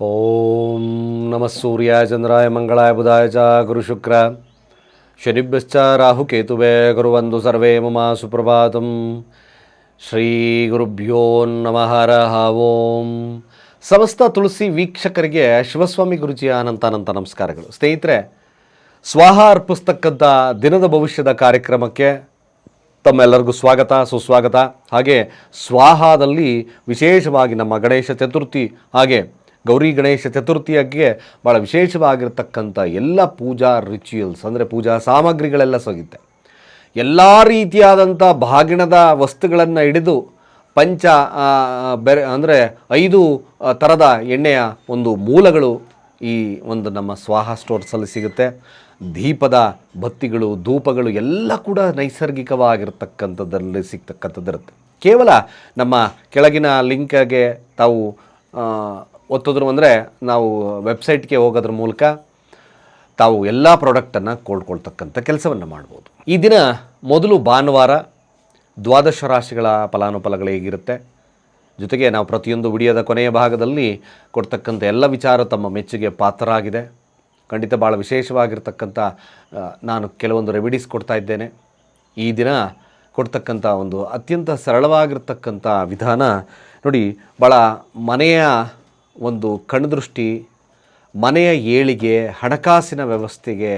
ಓಂ ನಮಃ ಸೂರ್ಯ ಚಂದ್ರಾಯ ಮಂಗಳಾಯ ಬುಧಾಯ ಚ ಗುರುಶುಕ್ರ ಶನಿಭ್ಯಶ್ಚ ರಾಹುಕೇತುವೆ ಗುರುವಂದು ಸರ್ವೇ ಮಮ ಸುಪ್ರಭಾತಂ ಶ್ರೀ ಗುರುಭ್ಯೋ ನಮಃ ಓಂ ಸಮಸ್ತ ತುಳಸಿ ವೀಕ್ಷಕರಿಗೆ ಶಿವಸ್ವಾಮಿ ಗುರುಜಿಯ ಅನಂತ ಅನಂತ ನಮಸ್ಕಾರಗಳು. ಸ್ನೇಹಿತರೆ, ಸ್ವಾಹ ಅರ್ಪಿಸ್ತಕ್ಕಂಥ ದಿನದ ಭವಿಷ್ಯದ ಕಾರ್ಯಕ್ರಮಕ್ಕೆ ತಮ್ಮೆಲ್ಲರಿಗೂ ಸ್ವಾಗತ, ಸುಸ್ವಾಗತ. ಹಾಗೆ ಸ್ವಾಹಾದಲ್ಲಿ ವಿಶೇಷವಾಗಿ ನಮ್ಮ ಗಣೇಶ ಚತುರ್ಥಿ, ಹಾಗೆ ಗೌರಿ ಗಣೇಶ ಚತುರ್ಥಿಯಕ್ಕೆ ಭಾಳ ವಿಶೇಷವಾಗಿರ್ತಕ್ಕಂಥ ಎಲ್ಲ ಪೂಜಾ ರಿಚುಯಲ್ಸ್ ಅಂದರೆ ಪೂಜಾ ಸಾಮಗ್ರಿಗಳೆಲ್ಲ ಸಿಗುತ್ತೆ. ಎಲ್ಲ ರೀತಿಯಾದಂಥ ಬಾಗಿಣದ ವಸ್ತುಗಳನ್ನು ಹಿಡಿದು ಪಂಚ ಬೆರೆ, ಅಂದರೆ ಐದು ಥರದ ಎಣ್ಣೆಯ ಒಂದು ಮೂಲಗಳು ಈ ಒಂದು ನಮ್ಮ ಸ್ವಾಹ ಸ್ಟೋರ್ಸಲ್ಲಿ ಸಿಗುತ್ತೆ. ದೀಪದ ಬತ್ತಿಗಳು, ಧೂಪಗಳು ಎಲ್ಲ ಕೂಡ ನೈಸರ್ಗಿಕವಾಗಿರ್ತಕ್ಕಂಥದ್ದಲ್ಲಿ ಸಿಗ್ತಕ್ಕಂಥದ್ದಿರುತ್ತೆ. ಕೇವಲ ನಮ್ಮ ಕೆಳಗಿನ ಲಿಂಕ್ಗೆ ತಾವು ಒತ್ತಿದ್ರು ಅಂದರೆ ನಾವು ವೆಬ್ಸೈಟ್ಗೆ ಹೋಗೋದ್ರ ಮೂಲಕ ತಾವು ಎಲ್ಲ ಪ್ರಾಡಕ್ಟನ್ನು ಕೊಡ್ಕೊಳ್ತಕ್ಕಂಥ ಕೆಲಸವನ್ನು ಮಾಡ್ಬೋದು. ಈ ದಿನ ಮೊದಲು ಭಾನುವಾರ ದ್ವಾದಶ ರಾಶಿಗಳ ಫಲಾನುಫಲಗಳು ಹೇಗಿರುತ್ತೆ? ಜೊತೆಗೆ ನಾವು ಪ್ರತಿಯೊಂದು ವಿಡಿಯೋದ ಕೊನೆಯ ಭಾಗದಲ್ಲಿ ಕೊಡ್ತಕ್ಕಂಥ ಎಲ್ಲ ವಿಚಾರ ತಮ್ಮ ಮೆಚ್ಚುಗೆ ಪಾತ್ರರಾಗಿದೆ. ಖಂಡಿತ ಭಾಳ ವಿಶೇಷವಾಗಿರ್ತಕ್ಕಂಥ ನಾನು ಕೆಲವೊಂದು ರೆಮಿಡೀಸ್ ಕೊಡ್ತಾ ಇದ್ದೇನೆ. ಈ ದಿನ ಕೊಡ್ತಕ್ಕಂಥ ಒಂದು ಅತ್ಯಂತ ಸರಳವಾಗಿರ್ತಕ್ಕಂಥ ವಿಧಾನ ನೋಡಿ ಭಾಳ ಮನೆಯ ಒಂದು ಕಣ್ದೃಷ್ಟಿ, ಮನೆಯ ಏಳಿಗೆ, ಹಣಕಾಸಿನ ವ್ಯವಸ್ಥೆಗೆ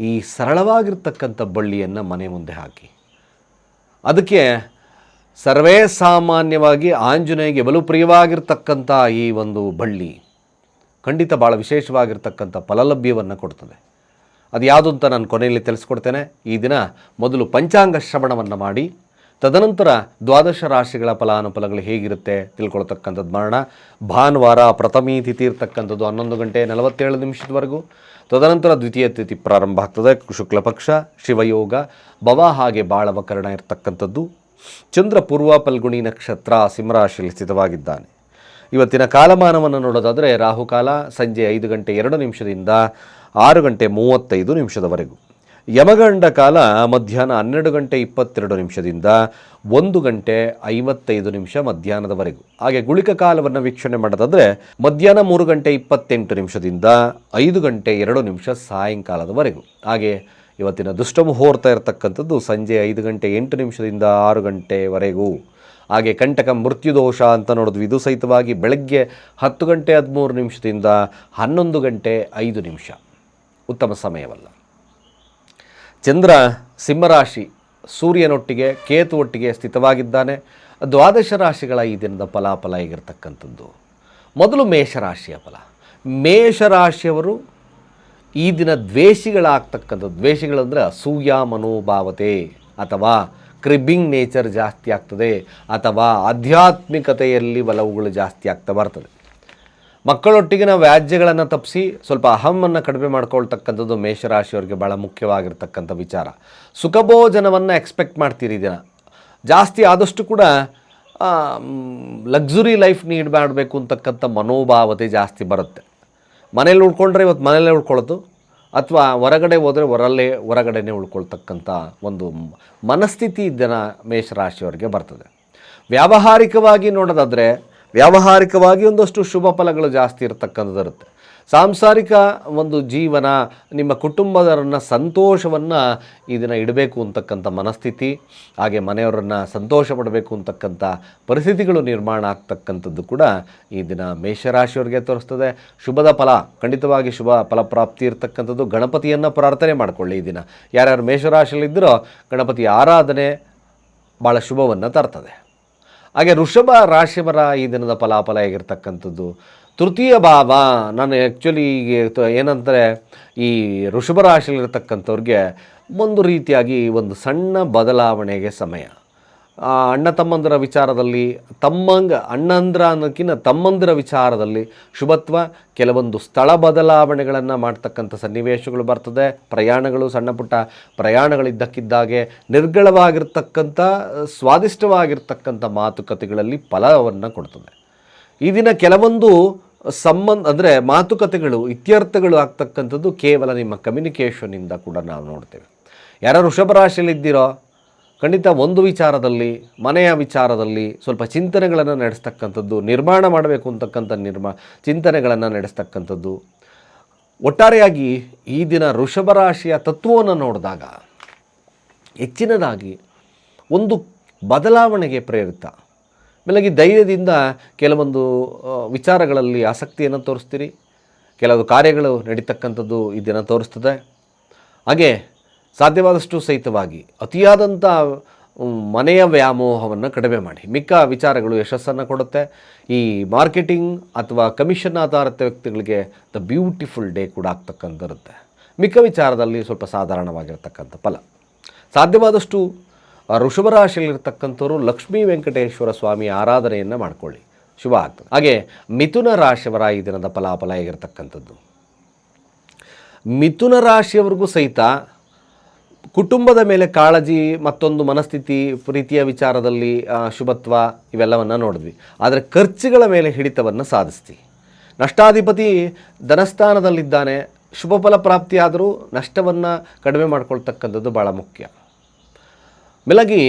ಈ ಸರಳವಾಗಿರ್ತಕ್ಕಂಥ ಬಳ್ಳಿಯನ್ನು ಮನೆ ಮುಂದೆ ಹಾಕಿ. ಅದಕ್ಕೆ ಸರ್ವೇ ಸಾಮಾನ್ಯವಾಗಿ ಆಂಜನೇಯಗೆ ಬಲು ಪ್ರಿಯವಾಗಿರ್ತಕ್ಕಂಥ ಈ ಒಂದು ಬಳ್ಳಿ ಖಂಡಿತ ಭಾಳ ವಿಶೇಷವಾಗಿರ್ತಕ್ಕಂಥ ಫಲಲಭ್ಯವನ್ನು ಕೊಡ್ತದೆ. ಅದು ಯಾವುದು ಅಂತ ನಾನು ಕೊನೆಯಲ್ಲಿ ತಿಳಿಸ್ಕೊಡ್ತೇನೆ. ಈ ದಿನ ಮೊದಲು ಪಂಚಾಂಗ ಶ್ರವಣವನ್ನು ಮಾಡಿ ತದನಂತರ ದ್ವಾದಶ ರಾಶಿಗಳ ಫಲಾನುಫಲಗಳು ಹೇಗಿರುತ್ತೆ ತಿಳ್ಕೊಳ್ತಕ್ಕಂಥದ್ದು ಮರಣ ಭಾನುವಾರ ಪ್ರಥಮಿ ತಿಥಿ ಇರ್ತಕ್ಕಂಥದ್ದು ಹನ್ನೊಂದು ಗಂಟೆ ನಲವತ್ತೇಳು ನಿಮಿಷದವರೆಗೂ. ತದನಂತರ ದ್ವಿತೀಯ ತಿಥಿ ಪ್ರಾರಂಭ ಆಗ್ತದೆ, ಶುಕ್ಲ ಪಕ್ಷ, ಶಿವಯೋಗ, ಭವ ಹಾಗೆ ಬಾಳವಕರಣ ಇರ್ತಕ್ಕಂಥದ್ದು. ಚಂದ್ರ ಪೂರ್ವ ಪಲ್ಗುಣಿ ನಕ್ಷತ್ರ ಸಿಂಹರಾಶಿಯಲ್ಲಿ ಸ್ಥಿತವಾಗಿದ್ದಾನೆ. ಇವತ್ತಿನ ಕಾಲಮಾನವನ್ನು ನೋಡೋದಾದರೆ ರಾಹುಕಾಲ ಸಂಜೆ ಐದು ಗಂಟೆ ಎರಡು ನಿಮಿಷದಿಂದ ಆರು ಗಂಟೆ ಮೂವತ್ತೈದು ನಿಮಿಷದವರೆಗೂ. ಯಮಗಂಡ ಕಾಲ ಮಧ್ಯಾಹ್ನ ಹನ್ನೆರಡು ಗಂಟೆ ಇಪ್ಪತ್ತೆರಡು ನಿಮಿಷದಿಂದ ಒಂದು ಗಂಟೆ ಐವತ್ತೈದು ನಿಮಿಷ ಮಧ್ಯಾಹ್ನದವರೆಗೂ. ಹಾಗೆ ಗುಳಿಕ ಕಾಲವನ್ನು ವೀಕ್ಷಣೆ ಮಾಡೋದಾದರೆ ಮಧ್ಯಾಹ್ನ ಮೂರು ಗಂಟೆ ಇಪ್ಪತ್ತೆಂಟು ನಿಮಿಷದಿಂದ ಐದು ಗಂಟೆ ಎರಡು ನಿಮಿಷ ಸಾಯಂಕಾಲದವರೆಗೂ. ಹಾಗೆ ಇವತ್ತಿನ ದುಷ್ಟ ಮುಹೂರ್ತ ಇರತಕ್ಕಂಥದ್ದು ಸಂಜೆ ಐದು ಗಂಟೆ ಎಂಟು ನಿಮಿಷದಿಂದ ಆರು ಗಂಟೆವರೆಗೂ. ಹಾಗೆ ಕಂಟಕ ಮೃತ್ಯುದೋಷ ಅಂತ ನೋಡಿದ್ವಿ. ಇದು ಸಹಿತವಾಗಿ ಬೆಳಗ್ಗೆ ಹತ್ತು ಗಂಟೆ ಹದಿಮೂರು ನಿಮಿಷದಿಂದ ಹನ್ನೊಂದು ಗಂಟೆ ಐದು ನಿಮಿಷ. ಉತ್ತಮ ಸಮಯವಲ್ಲ. ಚಂದ್ರ ಸಿಂಹರಾಶಿ ಸೂರ್ಯನೊಟ್ಟಿಗೆ ಕೇತು ಒಟ್ಟಿಗೆ ಸ್ಥಿತವಾಗಿದ್ದಾನೆ. ದ್ವಾದಶ ರಾಶಿಗಳ ಈ ದಿನದ ಫಲಾಫಲ ಹೇಗಿರ್ತಕ್ಕಂಥದ್ದು? ಮೊದಲು ಮೇಷರಾಶಿಯ ಫಲ. ಮೇಷರಾಶಿಯವರು ಈ ದಿನ ದ್ವೇಷಿಗಳಾಗ್ತಕ್ಕಂಥದ್ದು. ದ್ವೇಷಗಳಂದರೆ ಅಸೂಯ ಮನೋಭಾವತೆ ಅಥವಾ ಕ್ರಿಬ್ಬಿಂಗ್ ನೇಚರ್ ಜಾಸ್ತಿ ಆಗ್ತದೆ ಅಥವಾ ಆಧ್ಯಾತ್ಮಿಕತೆಯಲ್ಲಿ ಒಲವುಗಳು ಜಾಸ್ತಿ ಆಗ್ತಾ ಬರ್ತದೆ. ಮಕ್ಕಳೊಟ್ಟಿಗಿನ ವ್ಯಾಜ್ಯಗಳನ್ನು ತಪ್ಪಿಸಿ ಸ್ವಲ್ಪ ಅಹಮ್ಮನ್ನು ಕಡಿಮೆ ಮಾಡ್ಕೊಳ್ತಕ್ಕಂಥದ್ದು ಮೇಷರಾಶಿಯವರಿಗೆ ಭಾಳ ಮುಖ್ಯವಾಗಿರ್ತಕ್ಕಂಥ ವಿಚಾರ. ಸುಖಭೋಜನವನ್ನು ಎಕ್ಸ್ಪೆಕ್ಟ್ ಮಾಡ್ತೀರಿ ದಿನ. ಜಾಸ್ತಿ ಆದಷ್ಟು ಕೂಡ ಲಕ್ಸುರಿ ಲೈಫ್ ನೀಡ್ ಮಾಡಬೇಕು ಅಂತಕ್ಕಂಥ ಮನೋಭಾವತೆ ಜಾಸ್ತಿ ಬರುತ್ತೆ. ಮನೇಲಿ ಉಳ್ಕೊಂಡ್ರೆ ಇವತ್ತು ಮನೇಲೇ ಉಳ್ಕೊಳ್ಳೋದು, ಅಥವಾ ಹೊರಗಡೆ ಹೋದರೆ ಹೊರಲ್ಲೇ, ಹೊರಗಡೆನೇ ಉಳ್ಕೊಳ್ತಕ್ಕಂಥ ಒಂದು ಮನಸ್ಥಿತಿ ದಿನ ಮೇಷರಾಶಿಯವರಿಗೆ ಬರ್ತದೆ. ವ್ಯಾವಹಾರಿಕವಾಗಿ ನೋಡೋದಾದರೆ ವ್ಯಾವಹಾರಿಕವಾಗಿ ಒಂದಷ್ಟು ಶುಭ ಫಲಗಳು ಜಾಸ್ತಿ ಇರತಕ್ಕಂಥದ್ದು ಇರುತ್ತೆ. ಸಾಂಸಾರಿಕ ಒಂದು ಜೀವನ, ನಿಮ್ಮ ಕುಟುಂಬದವರನ್ನು ಸಂತೋಷವನ್ನು ಈ ದಿನ ಇಡಬೇಕು ಅಂತಕ್ಕಂಥ ಮನಸ್ಥಿತಿ, ಹಾಗೆ ಮನೆಯವರನ್ನು ಸಂತೋಷ ಪಡಬೇಕು ಅಂತಕ್ಕಂಥ ಪರಿಸ್ಥಿತಿಗಳು ನಿರ್ಮಾಣ ಆಗ್ತಕ್ಕಂಥದ್ದು ಕೂಡ ಈ ದಿನ ಮೇಷರಾಶಿಯವರಿಗೆ ತೋರಿಸ್ತದೆ. ಶುಭದ ಫಲ, ಖಂಡಿತವಾಗಿ ಶುಭ ಫಲಪ್ರಾಪ್ತಿ ಇರತಕ್ಕಂಥದ್ದು. ಗಣಪತಿಯನ್ನು ಪ್ರಾರ್ಥನೆ ಮಾಡಿಕೊಳ್ಳಿ ಈ ದಿನ. ಯಾರ್ಯಾರು ಮೇಷರಾಶಿಯಲ್ಲಿದ್ದರೋ ಗಣಪತಿ ಆರಾಧನೆ ಭಾಳ ಶುಭವನ್ನು ತರ್ತದೆ. ಹಾಗೆ ವೃಷಭ ರಾಶಿವರ ಈ ದಿನದ ಫಲಾಫಲ ಹೇಗಿರ್ತಕ್ಕಂಥದ್ದು? ತೃತೀಯ ಭಾವ, ನಾನು ಆ್ಯಕ್ಚುಲಿ ಈಗ ಏನಂದರೆ ಈ ವೃಷಭ ರಾಶಿಯಲ್ಲಿರ್ತಕ್ಕಂಥವ್ರಿಗೆ ಒಂದು ರೀತಿಯಾಗಿ ಒಂದು ಸಣ್ಣ ಬದಲಾವಣೆಗೆ ಸಮಯ. ಅಣ್ಣ ತಮ್ಮಂದಿರ ವಿಚಾರದಲ್ಲಿ, ತಮ್ಮಂಗ, ಅಣ್ಣಂದ್ರ ಅನ್ನೋಕ್ಕಿಂತ ತಮ್ಮಂದಿರ ವಿಚಾರದಲ್ಲಿ ಶುಭತ್ವ, ಕೆಲವೊಂದು ಸ್ಥಳ ಬದಲಾವಣೆಗಳನ್ನು ಮಾಡ್ತಕ್ಕಂಥ ಸನ್ನಿವೇಶಗಳು ಬರ್ತದೆ. ಪ್ರಯಾಣಗಳು, ಸಣ್ಣ ಪುಟ್ಟ ಪ್ರಯಾಣಗಳಿದ್ದಕ್ಕಿದ್ದಾಗೆ ನಿರ್ಗಳವಾಗಿರ್ತಕ್ಕಂಥ, ಸ್ವಾದಿಷ್ಟವಾಗಿರ್ತಕ್ಕಂಥ ಮಾತುಕತೆಗಳಲ್ಲಿ ಫಲವನ್ನು ಕೊಡ್ತದೆ. ಈ ದಿನ ಕೆಲವೊಂದು ಸಂಬಂಧ ಅಂದರೆ ಮಾತುಕತೆಗಳು, ಇತ್ಯರ್ಥಗಳು ಆಗ್ತಕ್ಕಂಥದ್ದು ಕೇವಲ ನಿಮ್ಮ ಕಮ್ಯುನಿಕೇಷನಿಂದ ಕೂಡ ನಾವು ನೋಡ್ತೇವೆ. ಯಾರು ವೃಷಭ ರಾಶಿಯಲ್ಲಿದ್ದೀರೋ ಖಂಡಿತ ಒಂದು ವಿಚಾರದಲ್ಲಿ, ಮನೆಯ ವಿಚಾರದಲ್ಲಿ ಸ್ವಲ್ಪ ಚಿಂತನೆಗಳನ್ನು ನಡೆಸ್ತಕ್ಕಂಥದ್ದು, ನಿರ್ಮಾಣ ಮಾಡಬೇಕು ಅಂತಕ್ಕಂಥ ನಿರ್ಮಾ, ಚಿಂತನೆಗಳನ್ನು ನಡೆಸ್ತಕ್ಕಂಥದ್ದು. ಒಟ್ಟಾರೆಯಾಗಿ ಈ ದಿನ ವೃಷಭ ರಾಶಿಯ ತತ್ವವನ್ನು ನೋಡಿದಾಗ ಹೆಚ್ಚಿನದಾಗಿ ಒಂದು ಬದಲಾವಣೆಗೆ ಪ್ರೇರಿತ. ಮೇಲಾಗಿ ಧೈರ್ಯದಿಂದ ಕೆಲವೊಂದು ವಿಚಾರಗಳಲ್ಲಿ ಆಸಕ್ತಿಯನ್ನು ತೋರಿಸ್ತೀರಿ. ಕೆಲವು ಕಾರ್ಯಗಳು ನಡೀತಕ್ಕಂಥದ್ದು ಈ ದಿನ ತೋರಿಸ್ತದೆ. ಹಾಗೆ ಸಾಧ್ಯವಾದಷ್ಟು ಸಹಿತವಾಗಿ ಅತಿಯಾದಂಥ ಮನೆಯ ವ್ಯಾಮೋಹವನ್ನು ಕಡಿಮೆ ಮಾಡಿ. ಮಿಕ್ಕ ವಿಚಾರಗಳು ಯಶಸ್ಸನ್ನು ಕೊಡುತ್ತೆ. ಈ ಮಾರ್ಕೆಟಿಂಗ್ ಅಥವಾ ಕಮಿಷನ್ ಆಧಾರಿತ ವ್ಯಕ್ತಿಗಳಿಗೆ ದ ಬ್ಯೂಟಿಫುಲ್ ಡೇ ಕೂಡ ಆಗ್ತಕ್ಕಂಥರುತ್ತೆ ಮಿಕ್ಕ ವಿಚಾರದಲ್ಲಿ ಸ್ವಲ್ಪ ಸಾಧಾರಣವಾಗಿರ್ತಕ್ಕಂಥ ಫಲ. ಸಾಧ್ಯವಾದಷ್ಟು ಋಷಭ ವೃಷಭ ರಾಶಿಯಲ್ಲಿರ್ತಕ್ಕಂಥವ್ರು ಲಕ್ಷ್ಮೀ ವೆಂಕಟೇಶ್ವರ ಸ್ವಾಮಿ ಆರಾಧನೆಯನ್ನು ಮಾಡಿಕೊಳ್ಳಿ. ಶುಭ ಆಗ್ತದೆ. ಹಾಗೆ ಮಿಥುನ ರಾಶಿಯವರ ಈ ದಿನದ ಫಲಾಫಲ ಹೇಗಿರ್ತಕ್ಕಂಥದ್ದು? ಮಿಥುನ ರಾಶಿಯವರಿಗೂ ಸಹಿತ ಕುಟುಂಬದ ಮೇಲೆ ಕಾಳಜಿ ಮತ್ತೊಂದು ಮನಸ್ಥಿತಿ ಪ್ರೀತಿಯ ವಿಚಾರದಲ್ಲಿ ಶುಭತ್ವ ಇವೆಲ್ಲವನ್ನು ನೋಡಿದ್ವಿ. ಆದರೆ ಖರ್ಚುಗಳ ಮೇಲೆ ಹಿಡಿತವನ್ನು ಸಾಧಿಸ್ತಿ ನಷ್ಟಾಧಿಪತಿ ಧನಸ್ಥಾನದಲ್ಲಿದ್ದಾನೆ, ಶುಭ ಫಲ ಪ್ರಾಪ್ತಿಯಾದರೂ ನಷ್ಟವನ್ನು ಕಡಿಮೆ ಮಾಡಿಕೊಳ್ತಕ್ಕಂಥದ್ದು ಭಾಳ ಮುಖ್ಯ. ಮೇಲಾಗಿ,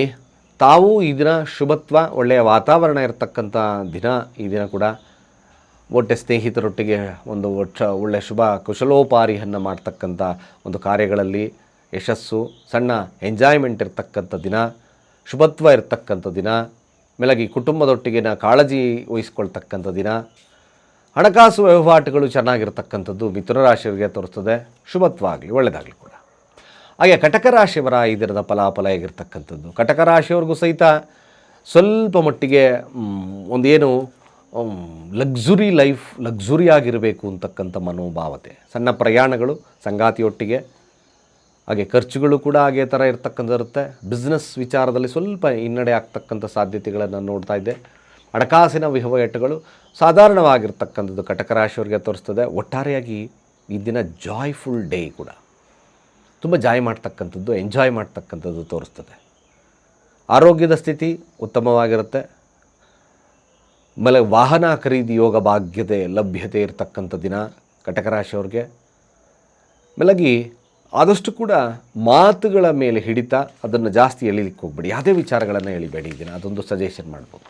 ತಾವು ಈ ದಿನ ಶುಭತ್ವ, ಒಳ್ಳೆಯ ವಾತಾವರಣ ಇರತಕ್ಕಂಥ ದಿನ, ಈ ದಿನ ಕೂಡ ಒಟ್ಟೆ ಸ್ನೇಹಿತರೊಟ್ಟಿಗೆ ಒಂದು ಒಟ್ಟ ಒಳ್ಳೆಯ ಶುಭ ಕುಶಲೋಪಾರಿಯನ್ನು ಮಾಡ್ತಕ್ಕಂಥ ಒಂದು ಕಾರ್ಯಗಳಲ್ಲಿ ಯಶಸ್ಸು, ಸಣ್ಣ ಎಂಜಾಯ್ಮೆಂಟ್ ಇರ್ತಕ್ಕಂಥ ದಿನ, ಶುಭತ್ವ ಇರ್ತಕ್ಕಂಥ ದಿನ, ಮೇಲಾಗಿ ಕುಟುಂಬದೊಟ್ಟಿಗಿನ ಕಾಳಜಿ ವಹಿಸ್ಕೊಳ್ತಕ್ಕಂಥ ದಿನ, ಹಣಕಾಸು ವಹಿವಾಟುಗಳು ಚೆನ್ನಾಗಿರ್ತಕ್ಕಂಥದ್ದು ಮಿಥುನ ರಾಶಿಯವರಿಗೆ ತೋರಿಸ್ತದೆ, ಶುಭತ್ವ ಆಗಲಿ ಒಳ್ಳೆಯದಾಗಲಿ ಕೂಡ. ಹಾಗೆ ಕಟಕ ರಾಶಿಯವರ ಈ ದಿನದ ಫಲಾಫಲ ಹೇಗಿರ್ತಕ್ಕಂಥದ್ದು? ಕಟಕ ರಾಶಿಯವ್ರಿಗೂ ಸಹಿತ ಸ್ವಲ್ಪ ಮಟ್ಟಿಗೆ ಒಂದೇನು ಲಕ್ಸುರಿ ಲೈಫ್ ಲಕ್ಸುರಿಯಾಗಿರಬೇಕು ಅಂತಕ್ಕಂಥ ಮನೋಭಾವತೆ. ಸಣ್ಣ ಪ್ರಯಾಣಗಳು, ಸಂಗಾತಿಯೊಟ್ಟಿಗೆ ಹಾಗೆ ಖರ್ಚುಗಳು ಕೂಡ ಹಾಗೆ ಥರ ಇರ್ತಕ್ಕಂಥಿರುತ್ತೆ ಬಿಸ್ನೆಸ್ ವಿಚಾರದಲ್ಲಿ ಸ್ವಲ್ಪ ಹಿನ್ನಡೆ ಆಗ್ತಕ್ಕಂಥ ಸಾಧ್ಯತೆಗಳನ್ನು ನೋಡ್ತಾ ಇದ್ದೆ. ಹಣಕಾಸಿನ ವಹಿವಾಟುಗಳು ಸಾಧಾರಣವಾಗಿರ್ತಕ್ಕಂಥದ್ದು ಕಟಕ ರಾಶಿಯವರಿಗೆ ತೋರಿಸ್ತದೆ. ಒಟ್ಟಾರೆಯಾಗಿ ಈ ದಿನ ಜಾಯ್ಫುಲ್ ಡೇ ಕೂಡ. ತುಂಬ ಜಾಯ್ ಮಾಡ್ತಕ್ಕಂಥದ್ದು ಎಂಜಾಯ್ ಮಾಡ್ತಕ್ಕಂಥದ್ದು ತೋರಿಸ್ತದೆ. ಆರೋಗ್ಯದ ಸ್ಥಿತಿ ಉತ್ತಮವಾಗಿರುತ್ತೆ. ಆಮೇಲೆ ವಾಹನ ಖರೀದಿ ಯೋಗ ಭಾಗ್ಯತೆ ಲಭ್ಯತೆ ಇರತಕ್ಕಂಥ ದಿನ ಕಟಕ ರಾಶಿಯವ್ರಿಗೆ. ಮೇಲಾಗಿ ಆದಷ್ಟು ಕೂಡ ಮಾತುಗಳ ಮೇಲೆ ಹಿಡಿತ ಅದನ್ನು ಜಾಸ್ತಿ ಎಳಿಲಿಕ್ಕೆ ಹೋಗ್ಬೇಡಿ. ಯಾವುದೇ ವಿಚಾರಗಳನ್ನು ಎಳಿಬೇಡಿ. ಇದನ್ನು ಅದೊಂದು ಸಜೆಷನ್ ಮಾಡ್ಬೋದು.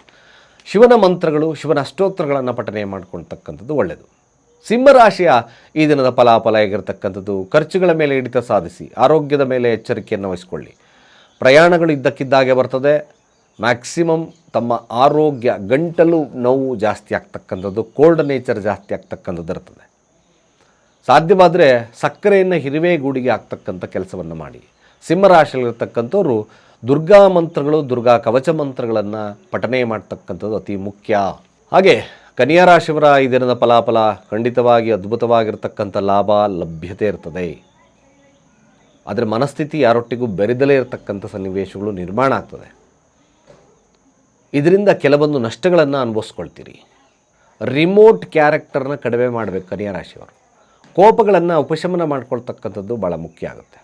ಶಿವನ ಮಂತ್ರಗಳು, ಶಿವನ ಅಷ್ಟೋತ್ತರಗಳನ್ನು ಪಠನೆ ಮಾಡ್ಕೊಳ್ತಕ್ಕಂಥದ್ದು ಒಳ್ಳೆಯದು ಸಿಂಹರಾಶಿಯ ಈ ದಿನದ ಫಲಾಫಲ ಹೇಗಿರ್ತಕ್ಕಂಥದ್ದು? ಖರ್ಚುಗಳ ಮೇಲೆ ಹಿಡಿತ ಸಾಧಿಸಿ, ಆರೋಗ್ಯದ ಮೇಲೆ ಎಚ್ಚರಿಕೆಯನ್ನು ವಹಿಸಿಕೊಳ್ಳಿ. ಪ್ರಯಾಣಗಳು ಇದ್ದಕ್ಕಿದ್ದಾಗೆ ಬರ್ತದೆ. ಮ್ಯಾಕ್ಸಿಮಮ್ ತಮ್ಮ ಆರೋಗ್ಯ, ಗಂಟಲು ನೋವು ಜಾಸ್ತಿ ಆಗ್ತಕ್ಕಂಥದ್ದು ಕೋಲ್ಡ್ ನೇಚರ್ ಜಾಸ್ತಿ ಆಗ್ತಕ್ಕಂಥದ್ದು ಇರ್ತದೆ. ಸಾಧ್ಯವಾದರೆ ಸಕ್ಕರೆಯನ್ನು ಹಿರಿವೆಗೂಡಿಗೆ ಆಗ್ತಕ್ಕಂಥ ಕೆಲಸವನ್ನು ಮಾಡಿ. ಸಿಂಹರಾಶಿಯಲ್ಲಿರ್ತಕ್ಕಂಥವ್ರು ದುರ್ಗಾ ಮಂತ್ರಗಳು, ದುರ್ಗಾ ಕವಚ ಮಂತ್ರಗಳನ್ನು ಪಠನೆ ಮಾಡ್ತಕ್ಕಂಥದ್ದು ಅತಿ ಮುಖ್ಯ. ಹಾಗೆ ಕನ್ಯಾ ರಾಶಿಯವರ ಈ ದಿನದ ಫಲಾಫಲ ಖಂಡಿತವಾಗಿ ಅದ್ಭುತವಾಗಿರ್ತಕ್ಕಂಥ ಲಾಭ, ಲಭ್ಯತೆ ಇರ್ತದೆ. ಆದರೆ ಮನಸ್ಥಿತಿ ಯಾರೊಟ್ಟಿಗೂ ಬೆರೆದಲೇ ಇರತಕ್ಕಂಥ ಸನ್ನಿವೇಶಗಳು ನಿರ್ಮಾಣ ಆಗ್ತದೆ. ಇದರಿಂದ ಕೆಲವೊಂದು ನಷ್ಟಗಳನ್ನು ಅನುಭವಿಸ್ಕೊಳ್ತೀರಿ. ರಿಮೋಟ್ ಕ್ಯಾರೆಕ್ಟರ್ನ ಕಡಿಮೆ ಮಾಡಬೇಕು ಕನ್ಯಾ ರಾಶಿಯವರು. ಕೋಪಗಳನ್ನು ಉಪಶಮನ ಮಾಡಿಕೊಳ್ತಕ್ಕಂಥದ್ದು ಭಾಳ ಮುಖ್ಯ ಆಗುತ್ತೆ.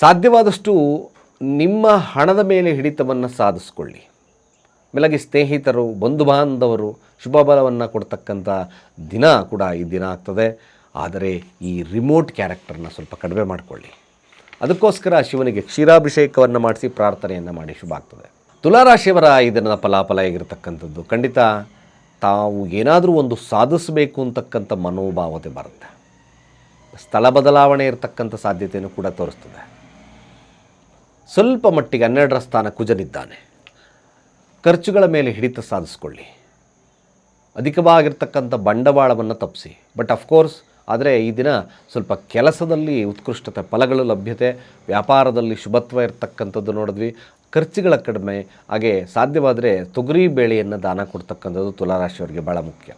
ಸಾಧ್ಯವಾದಷ್ಟು ನಿಮ್ಮ ಹಣದ ಮೇಲೆ ಹಿಡಿತವನ್ನು ಸಾಧಿಸ್ಕೊಳ್ಳಿ. ಮೇಲಾಗಿ ಸ್ನೇಹಿತರು ಬಂಧು ಬಾಂಧವರು ಶುಭ ಬಲವನ್ನು ಕೊಡ್ತಕ್ಕಂಥ ದಿನ ಕೂಡ ಈ ದಿನ ಆಗ್ತದೆ. ಆದರೆ ಈ ರಿಮೋಟ್ ಕ್ಯಾರೆಕ್ಟರ್ನ ಸ್ವಲ್ಪ ಕಡಿಮೆ ಮಾಡಿಕೊಳ್ಳಿ. ಅದಕ್ಕೋಸ್ಕರ ಶಿವನಿಗೆ ಕ್ಷೀರಾಭಿಷೇಕವನ್ನು ಮಾಡಿಸಿ ಪ್ರಾರ್ಥನೆಯನ್ನು ಮಾಡಿ ಶುಭ ಆಗ್ತದೆ. ತುಲಾರಾಶಿಯವರ ಈ ದಿನದ ಫಲಾಫಲ ಆಗಿರತಕ್ಕಂಥದ್ದು ಖಂಡಿತ ತಾವು ಏನಾದರೂ ಒಂದು ಸಾಧಿಸಬೇಕು ಅಂತಕ್ಕಂಥ ಮನೋಭಾವತೆ ಬರುತ್ತೆ. ಸ್ಥಳ ಬದಲಾವಣೆ ಇರತಕ್ಕಂಥ ಸಾಧ್ಯತೆಯನ್ನು ಕೂಡ ತೋರಿಸ್ತದೆ. ಸ್ವಲ್ಪ ಮಟ್ಟಿಗೆ ಹನ್ನೆರಡರ ಸ್ಥಾನ ಕುಜನಿದ್ದಾನೆ. ಖರ್ಚುಗಳ ಮೇಲೆ ಹಿಡಿತ ಸಾಧಿಸ್ಕೊಳ್ಳಿ. ಅಧಿಕವಾಗಿರ್ತಕ್ಕಂಥ ಬಂಡವಾಳವನ್ನು ತಪ್ಪಿಸಿ. ಬಟ್ ಅಫ್ಕೋರ್ಸ್ ಆದರೆ ಈ ದಿನ ಸ್ವಲ್ಪ ಕೆಲಸದಲ್ಲಿ ಉತ್ಕೃಷ್ಟತೆ, ಫಲಗಳು ಲಭ್ಯತೆ, ವ್ಯಾಪಾರದಲ್ಲಿ ಶುಭತ್ವ ಇರತಕ್ಕಂಥದ್ದು ನೋಡಿದ್ವಿ. ಖರ್ಚುಗಳ ಕಡಿಮೆ, ಹಾಗೆ ಸಾಧ್ಯವಾದರೆ ತೊಗರಿ ಬೇಳೆಯನ್ನು ದಾನ ಕೊಡ್ತಕ್ಕಂಥದ್ದು ತುಲಾರಾಶಿಯವರಿಗೆ ಭಾಳ ಮುಖ್ಯ.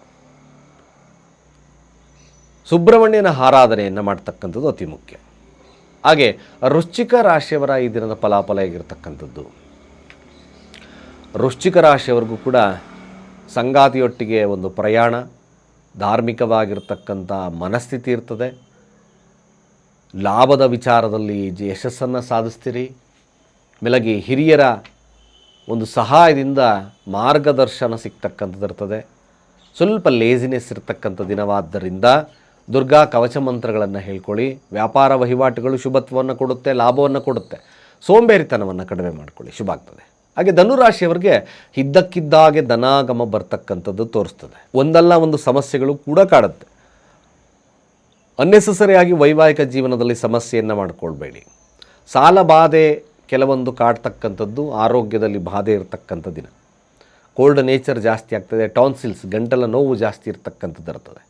ಸುಬ್ರಹ್ಮಣ್ಯನ ಆರಾಧನೆಯನ್ನು ಮಾಡ್ತಕ್ಕಂಥದ್ದು ಅತಿ ಮುಖ್ಯ. ಹಾಗೆ ವೃಶ್ಚಿಕ ರಾಶಿಯವರ ಈ ದಿನದ ಫಲಾಫಲ ಆಗಿರ್ತಕ್ಕಂಥದ್ದು ವೃಶ್ಚಿಕ ರಾಶಿಯವರೆಗೂ ಕೂಡ ಸಂಗಾತಿಯೊಟ್ಟಿಗೆ ಒಂದು ಪ್ರಯಾಣ, ಧಾರ್ಮಿಕವಾಗಿರ್ತಕ್ಕಂಥ ಮನಸ್ಥಿತಿ ಇರ್ತದೆ. ಲಾಭದ ವಿಚಾರದಲ್ಲಿ ಯಶಸ್ಸನ್ನು ಸಾಧಿಸ್ತೀರಿ. ಮೇಲಾಗಿ ಹಿರಿಯರ ಒಂದು ಸಹಾಯದಿಂದ ಮಾರ್ಗದರ್ಶನ ಸಿಗ್ತಕ್ಕಂಥದ್ದು ಇರ್ತದೆ. ಸ್ವಲ್ಪ ಲೇಸಿನೆಸ್ ಇರ್ತಕ್ಕಂಥ ದಿನವಾದ್ದರಿಂದ ದುರ್ಗಾ ಕವಚ ಮಂತ್ರಗಳನ್ನು ಹೇಳ್ಕೊಳ್ಳಿ, ವ್ಯಾಪಾರ ವಹಿವಾಟುಗಳು ಶುಭತ್ವವನ್ನು ಕೊಡುತ್ತೆ, ಲಾಭವನ್ನು ಕೊಡುತ್ತೆ. ಸೋಂಬೇರಿತನವನ್ನು ಕಡಿಮೆ ಮಾಡಿಕೊಳ್ಳಿ, ಶುಭ ಆಗ್ತದೆ. ಹಾಗೆ ಧನುರಾಶಿಯವರಿಗೆ ಇದ್ದಕ್ಕಿದ್ದಾಗೆ ಧನಾಗಮ ಬರ್ತಕ್ಕಂಥದ್ದು ತೋರಿಸ್ತದೆ. ಒಂದಲ್ಲ ಒಂದು ಸಮಸ್ಯೆಗಳು ಕೂಡ ಕಾಡುತ್ತೆ. ಅನ್ನೆಸಸರಿಯಾಗಿ ವೈವಾಹಿಕ ಜೀವನದಲ್ಲಿ ಸಮಸ್ಯೆಯನ್ನು ಮಾಡಿಕೊಳ್ಬೇಡಿ. ಸಾಲ ಬಾಧೆ ಕೆಲವೊಂದು ಕಾಡ್ತಕ್ಕಂಥದ್ದು ಆರೋಗ್ಯದಲ್ಲಿ ಬಾಧೆ ಇರತಕ್ಕಂಥ ದಿನ. ಕೋಲ್ಡ್ ನೇಚರ್ ಜಾಸ್ತಿ ಆಗ್ತದೆ, ಟಾನ್ಸಿಲ್ಸ್, ಗಂಟಲ ನೋವು ಜಾಸ್ತಿ ಇರತಕ್ಕಂಥದ್ದು ಇರ್ತದೆ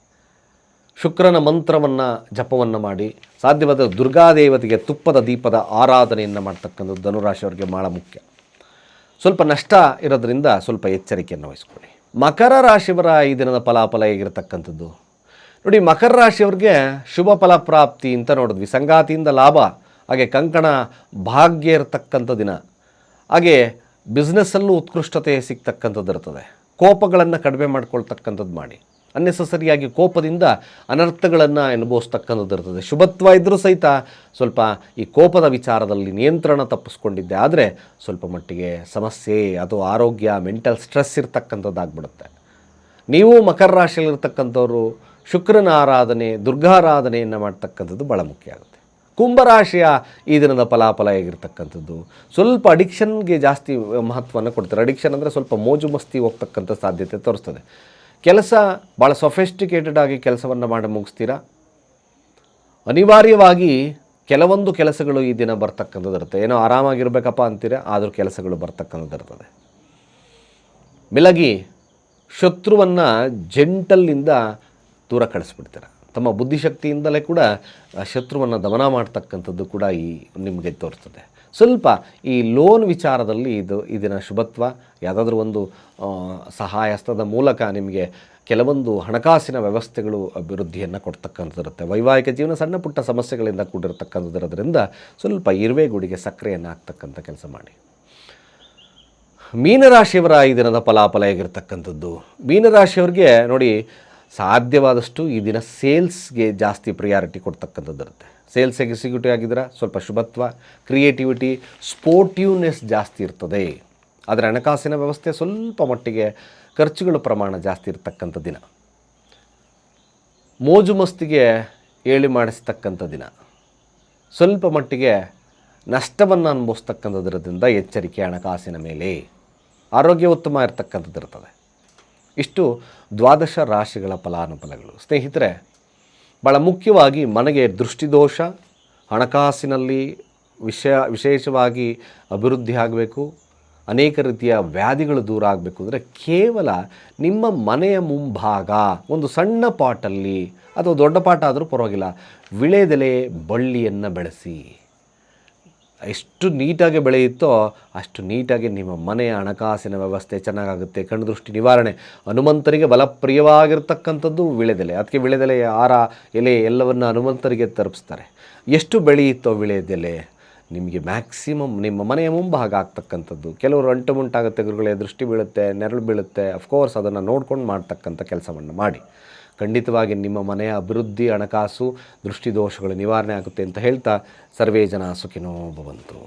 ಶುಕ್ರನ ಮಂತ್ರವನ್ನು ಜಪವನ್ನು ಮಾಡಿ ಸಾಧ್ಯವಾದ ದುರ್ಗಾದೇವತೆಗೆ ತುಪ್ಪದ ದೀಪದ ಆರಾಧನೆಯನ್ನು ಮಾಡ್ತಕ್ಕಂಥದ್ದು ಧನುರಾಶಿಯವರಿಗೆ ಭಾಳ ಮುಖ್ಯ. ಸ್ವಲ್ಪ ನಷ್ಟ ಇರೋದ್ರಿಂದ ಸ್ವಲ್ಪ ಎಚ್ಚರಿಕೆಯನ್ನು ವಹಿಸ್ಕೊಳ್ಳಿ. ಮಕರ ರಾಶಿಯವರ ಈ ದಿನದ ಫಲಾಫಲ ಹೇಗಿರತಕ್ಕಂಥದ್ದು? ನೋಡಿ, ಮಕರ ರಾಶಿಯವ್ರಿಗೆ ಶುಭ ಫಲಪ್ರಾಪ್ತಿ ಅಂತ ನೋಡಿದ್ವಿ. ಸಂಗಾತಿಯಿಂದ ಲಾಭ ಹಾಗೆ ಕಂಕಣ ಭಾಗ್ಯ ಇರತಕ್ಕಂಥ ದಿನ. ಹಾಗೆ ಬಿಸ್ನೆಸ್ಸಲ್ಲೂ ಉತ್ಕೃಷ್ಟತೆ ಸಿಗ್ತಕ್ಕಂಥದ್ದು ಇರ್ತದೆ. ಕೋಪಗಳನ್ನು ಕಡಿಮೆ ಮಾಡ್ಕೊಳ್ತಕ್ಕಂಥದ್ದು ಮಾಡಿ. ಅನ್ನೆಸಸರಿಯಾಗಿ ಕೋಪದಿಂದ ಅನರ್ಥಗಳನ್ನು ಅನುಭವಿಸ್ತಕ್ಕಂಥದ್ದು ಇರ್ತದೆ. ಶುಭತ್ವ ಇದ್ದರೂ ಸಹಿತ ಸ್ವಲ್ಪ ಈ ಕೋಪದ ವಿಚಾರದಲ್ಲಿ ನಿಯಂತ್ರಣ ತಪ್ಪಿಸ್ಕೊಂಡಿದ್ದೆ. ಆದರೆ ಸ್ವಲ್ಪ ಮಟ್ಟಿಗೆ ಸಮಸ್ಯೆ ಅಥವಾ ಆರೋಗ್ಯ ಮೆಂಟಲ್ ಸ್ಟ್ರೆಸ್ ಇರ್ತಕ್ಕಂಥದ್ದಾಗ್ಬಿಡುತ್ತೆ. ನೀವು ಮಕರ ರಾಶಿಯಲ್ಲಿರ್ತಕ್ಕಂಥವ್ರು ಶುಕ್ರನ ಆರಾಧನೆ, ದುರ್ಗಾರಾಧನೆಯನ್ನು ಮಾಡ್ತಕ್ಕಂಥದ್ದು ಭಾಳ ಮುಖ್ಯ ಆಗುತ್ತೆ. ಕುಂಭರಾಶಿಯ ಈ ದಿನದ ಫಲಾಫಲ ಹೇಗಿರ್ತಕ್ಕಂಥದ್ದು? ಸ್ವಲ್ಪ ಅಡಿಕ್ಷನ್ಗೆ ಜಾಸ್ತಿ ಮಹತ್ವವನ್ನು ಕೊಡ್ತಾರೆ. ಅಡಿಕ್ಷನ್ ಅಂದರೆ ಸ್ವಲ್ಪ ಮೋಜು ಮಸ್ತಿ ಹೋಗ್ತಕ್ಕಂಥ ಸಾಧ್ಯತೆ ತೋರಿಸ್ತದೆ. ಕೆಲಸ ಭಾಳ ಸೊಫೆಸ್ಟಿಕೇಟೆಡ್ ಆಗಿ ಕೆಲಸವನ್ನು ಮಾಡಿ ಮುಗಿಸ್ತೀರಾ? ಅನಿವಾರ್ಯವಾಗಿ ಕೆಲವೊಂದು ಕೆಲಸಗಳು ಈ ದಿನ ಬರ್ತಕ್ಕಂಥದ್ದು ಇರುತ್ತೆ. ಏನೋ ಆರಾಮಾಗಿರ್ಬೇಕಪ್ಪ ಅಂತೀರ? ಆದರೂ ಕೆಲಸಗಳು ಬರ್ತಕ್ಕಂಥದ್ದು ಇರ್ತದೆ. ಮಿಲಗಿ ಶತ್ರುವನ್ನು ಜೆಂಟಲ್ನಿಂದ ದೂರ ಕಳಿಸ್ಬಿಡ್ತೀರ? ತಮ್ಮ ಬುದ್ಧಿಶಕ್ತಿಯಿಂದಲೇ ಕೂಡ ಶತ್ರುವನ್ನು ದಮನ ಮಾಡ್ತಕ್ಕಂಥದ್ದು ಕೂಡ ಈ ನಿಮಗೆ ತೋರ್ತದೆ. ಸ್ವಲ್ಪ ಈ ಲೋನ್ ವಿಚಾರದಲ್ಲಿ ಇದು ಇದನ್ನ ಶುಭತ್ವ, ಯಾವುದಾದ್ರೂ ಒಂದು ಸಹಾಯಸ್ತದ ಮೂಲಕ ನಿಮಗೆ ಕೆಲವೊಂದು ಹಣಕಾಸಿನ ವ್ಯವಸ್ಥೆಗಳು ಅಭಿವೃದ್ಧಿಯನ್ನು ಕೊಡ್ತಕ್ಕಂಥದ್ದಿರುತ್ತೆ. ವೈವಾಹಿಕ ಜೀವನ ಸಣ್ಣ ಪುಟ್ಟ ಸಮಸ್ಯೆಗಳಿಂದ ಕೂಡಿರ್ತಕ್ಕಂಥದ್ದು ಸ್ವಲ್ಪ ಸ್ವಲ್ಪ ಇರುವೆಗುಡಿಗೆ ಸಕ್ಕರೆಯನ್ನು ಹಾಕ್ತಕ್ಕಂಥ ಕೆಲಸ ಮಾಡಿ. ಮೀನರಾಶಿಯವರ ಈ ದಿನದ ಫಲಾಫಲ ಹೇಗಿರ್ತಕ್ಕಂಥದ್ದು? ಮೀನರಾಶಿಯವ್ರಿಗೆ ನೋಡಿ ಸಾಧ್ಯವಾದಷ್ಟು ಈ ದಿನ ಸೇಲ್ಸ್ಗೆ ಜಾಸ್ತಿ ಪ್ರಿಯಾರಿಟಿ ಕೊಡ್ತಕ್ಕಂಥದ್ದು ಇರುತ್ತೆ ಸೇಲ್ಸ್ ಎಕ್ಸಿಕ್ಯೂಟಿವ್ ಆಗಿದ್ರೆ ಸ್ವಲ್ಪ ಶುಭತ್ವ ಕ್ರಿಯೇಟಿವಿಟಿ ಸ್ಪೋರ್ಟಿವ್ನೆಸ್ ಜಾಸ್ತಿ ಇರ್ತದೆ. ಆದರೆ ಹಣಕಾಸಿನ ವ್ಯವಸ್ಥೆ ಸ್ವಲ್ಪ ಮಟ್ಟಿಗೆ ಖರ್ಚುಗಳ ಪ್ರಮಾಣ ಜಾಸ್ತಿ ಇರತಕ್ಕಂಥ ದಿನ. ಮೋಜು ಮಸ್ತಿಗೆ ಏಳಿ ಮಾಡಿಸ್ತಕ್ಕಂಥ ದಿನ. ಸ್ವಲ್ಪ ಮಟ್ಟಿಗೆ ನಷ್ಟವನ್ನು ಅನುಭವಿಸ್ತಕ್ಕಂಥದ್ರದಿಂದ ಎಚ್ಚರಿಕೆ ಹಣಕಾಸಿನ ಮೇಲೆ. ಆರೋಗ್ಯ ಉತ್ತಮ ಇರತಕ್ಕಂಥದ್ದು ಇರ್ತದೆ ಇಷ್ಟು ದ್ವಾದಶ ರಾಶಿಗಳ ಫಲಾನುಫಲಗಳು. ಸ್ನೇಹಿತರೆ ಭಾಳ ಮುಖ್ಯವಾಗಿ ಮನೆಗೆ ದೃಷ್ಟಿದೋಷ, ಹಣಕಾಸಿನಲ್ಲಿ ವಿಷಯ ವಿಶೇಷವಾಗಿ ಅಭಿವೃದ್ಧಿ ಆಗಬೇಕು, ಅನೇಕ ರೀತಿಯ ವ್ಯಾಧಿಗಳು ದೂರ ಆಗಬೇಕು ಅಂದರೆ ಕೇವಲ ನಿಮ್ಮ ಮನೆಯ ಮುಂಭಾಗ, ಒಂದು ಸಣ್ಣ ಪಾಟಲ್ಲಿ ಅಥವಾ ದೊಡ್ಡ ಪಾಟ ಆದರೂ ಪರವಾಗಿಲ್ಲ, ವಿಳೆದೆಲೆ ಬಳ್ಳಿಯನ್ನು ಬೆಳೆಸಿ. ಎಷ್ಟು ನೀಟಾಗಿ ಬೆಳೆಯುತ್ತೋ ಅಷ್ಟು ನೀಟಾಗಿ ನಿಮ್ಮ ಮನೆಯ ಹಣಕಾಸಿನ ವ್ಯವಸ್ಥೆ ಚೆನ್ನಾಗಾಗುತ್ತೆ. ಕಣ್ಣು ದೃಷ್ಟಿ ನಿವಾರಣೆ. ಹನುಮಂತರಿಗೆ ಬಲಪ್ರಿಯವಾಗಿರ್ತಕ್ಕಂಥದ್ದು ವಿಳೆದೆಲೆ. ಅದಕ್ಕೆ ವಿಳೆದೆಲೆ ಆರ ಎಲೆ ಎಲ್ಲವನ್ನು ಹನುಮಂತರಿಗೆ ತಲುಪಿಸ್ತಾರೆ. ಎಷ್ಟು ಬೆಳೆಯುತ್ತೋ ವಿಳೆದೆಲೆ ನಿಮಗೆ ಮ್ಯಾಕ್ಸಿಮಮ್ ನಿಮ್ಮ ಮನೆಯ ಮುಂಭಾಗ ಆಗ್ತಕ್ಕಂಥದ್ದು. ಕೆಲವರು ಅಂಟು ಮುಂಟಾಗುತ್ತೆ, ಗುರುಗಳೇ, ದೃಷ್ಟಿ ಬೀಳುತ್ತೆ, ನೆರಳು ಬೀಳುತ್ತೆ. ಅಫ್ಕೋರ್ಸ್ ಅದನ್ನು ನೋಡ್ಕೊಂಡು ಮಾಡ್ತಕ್ಕಂಥ ಕೆಲಸವನ್ನು ಮಾಡಿ. ಖಂಡಿತವಾಗಿ ನಿಮ್ಮ ಮನೆಯ ಅಭಿವೃದ್ಧಿ ಹಣಕಾಸು ದೃಷ್ಟಿದೋಷಗಳು ನಿವಾರಣೆ ಆಗುತ್ತೆ ಅಂತ ಹೇಳ್ತಾ ಸರ್ವೇ ಜನ ಸುಖಿನೋ ಭವಂತು